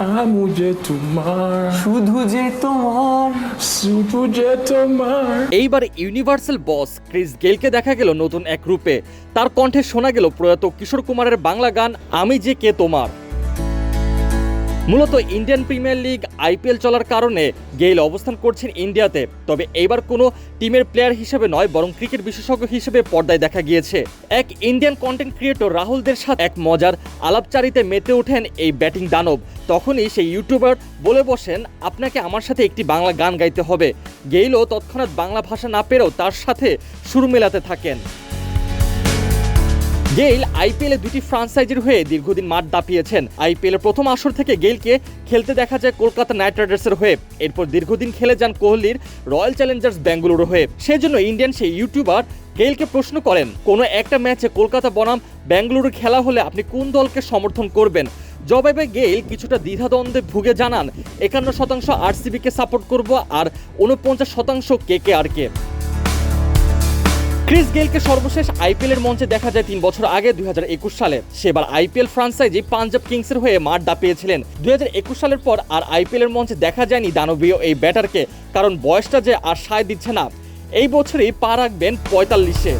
মুঝে তোমার শুধু যে তোমার। শুধু যে তোমার। এইবার ইউনিভার্সাল বস ক্রিস গেলকে দেখা গেল নতুন এক রূপে। তার কণ্ঠে শোনা গেল প্রয়াত কিশোর কুমারের বাংলা গান আমি যে কে তোমার। মূলত ইন্ডিয়ান প্রিমিয়ার লিগ আইপিএল চলার কারণে গেইল অবস্থান করছেন ইন্ডিয়াতে। তবে এইবার কোনো টিমের প্লেয়ার হিসেবে নয়, বরং ক্রিকেট বিশেষজ্ঞ হিসেবে পর্দায় দেখা গিয়েছে। এক ইন্ডিয়ান কন্টেন্ট ক্রিয়েটর রাহুলদের সাথে এক মজার আলাপচারিতে মেতে ওঠেন এই ব্যাটিং দানব। তখনই সেই ইউটিউবার বলে বসেন, আপনাকে আমার সাথে একটি বাংলা গান গাইতে হবে। গেইলও তৎক্ষণাৎ বাংলা ভাষা না পেরেও তার সাথে সুর মেলাতে থাকেন। গেইল আইপিএলে দুটি ফ্রাঞ্চাইজির হয়ে দীর্ঘদিন মাঠ দাপিয়েছেন। আইপিএলের প্রথম আসর থেকে গেইলকে খেলতে দেখা যায় কলকাতা নাইট রাইডার্সের হয়ে। এরপর দীর্ঘদিন খেলে যান কোহলির রয়্যাল চ্যালেঞ্জার্স বেঙ্গালুরু হয়ে। সেজন্য ইন্ডিয়ান সেই ইউটিউবার গেইলকে প্রশ্ন করেন, কোনো একটা ম্যাচে কলকাতা বনাম বেঙ্গালুরু খেলা হলে আপনি কোন দলকে সমর্থন করবেন? জবাবে গেইল কিছুটা দ্বিধাদ্বন্দ্বে ভুগে জানান, একান্ন শতাংশ আরসিবিকে সাপোর্ট করব আর উনপঞ্চাশ শতাংশ কে কে আর কে। ক্রিস গেলকে সর্বশেষ আইপিএলের মঞ্চে দেখা যায় তিন বছর আগে, দুই সালে। সেবার আইপিএল ফ্রাঞ্চাইজি পাঞ্জাব কিংসের হয়ে মাঠ দাপিয়েছিলেন। দুই হাজার একুশ সালের পর আর আইপিএলের মঞ্চে দেখা যায়নি দানবীয় এই ব্যাটারকে, কারণ বয়সটা যে আর সায় দিচ্ছে না। এই বছরই পা রাখবেন পঁয়তাল্লিশে।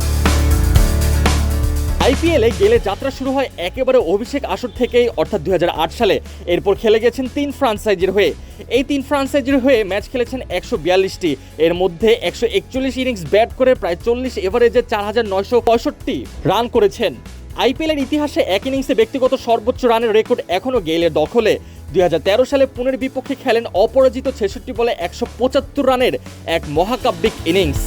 আইপিএলে গেলে যাত্রা শুরু হয় একেবারে অভিষেক আসর থেকেই, অর্থাৎ দু হাজার আট সালে। এরপর খেলে গেছেন তিন ফ্রাঞ্চাইজির হয়ে। এই তিন ফ্রাঞ্চাইজির হয়ে ম্যাচ খেলেছেন একশো বিয়াল্লিশটি। এর মধ্যে একশো একচল্লিশ ইনিংস ব্যাট করে প্রায় চল্লিশ এভারেজে চার হাজার নয়শো পঁয়ষট্টি রান করেছেন। আইপিএলের ইতিহাসে এক ইনিংসে ব্যক্তিগত সর্বোচ্চ রানের রেকর্ড এখনও গেইলের দখলে। দুই হাজার তেরো সালে পুনের বিপক্ষে খেলেন অপরাজিত ছেষট্টি বলে একশো পঁচাত্তর রানের এক মহাকাব্যিক ইনিংস।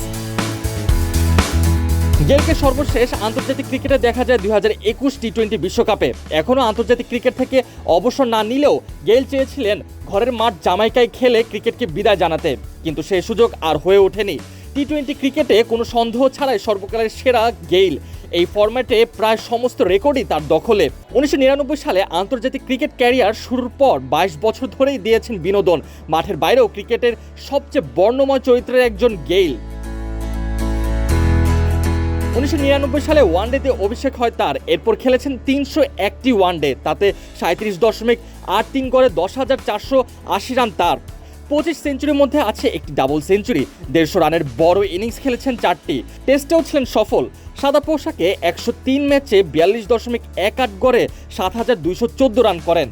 গেলকে সর্বশেষ আন্তর্জাতিক ক্রিকেটে দেখা যায় দুই হাজার একুশ টি টোয়েন্টি বিশ্বকাপে। এখনও আন্তর্জাতিক ক্রিকেট থেকে অবসর না নিলেও গেল চেয়েছিলেন ঘরের মাঠ জামাইকায় খেলে ক্রিকেটকে বিদায় জানাতে। কিন্তু সেই সুযোগ আর হয়ে ওঠেনি। টি টোয়েন্টি ক্রিকেটে কোনো সন্দেহ ছাড়াই সর্বকালের সেরা গেইল। এই ফরম্যাটে প্রায় সমস্ত রেকর্ডই তার দখলে। উনিশশো নিরানব্বই সালে আন্তর্জাতিক ক্রিকেট ক্যারিয়ার শুরুর পর বাইশ বছর ধরেই দিয়েছেন বিনোদন। মাঠের বাইরেও ক্রিকেটের সবচেয়ে বর্ণময় চরিত্রের একজন গেইল। উনিশশো নিরানব্বই সালে ওয়ানডেতে অভিষেক হয় তার। এরপর খেলেছেন তিনশো একটি ওয়ানডে, তাতে সাঁত্রিশ দশমিক আট তিন করে দশ হাজার চারশো আশি রান তার। পঁচিশ সেঞ্চুরির মধ্যে আছে একটি ডাবল সেঞ্চুরি। দেড়শো রানের বড় ইনিংস খেলেছেন চারটি। টেস্টেও ছিলেন সফল। সাদা পোশাকে একশো তিন ম্যাচে বিয়াল্লিশ দশমিক এক আট গড়ে সাত হাজার দুইশো চোদ্দ রান করেন।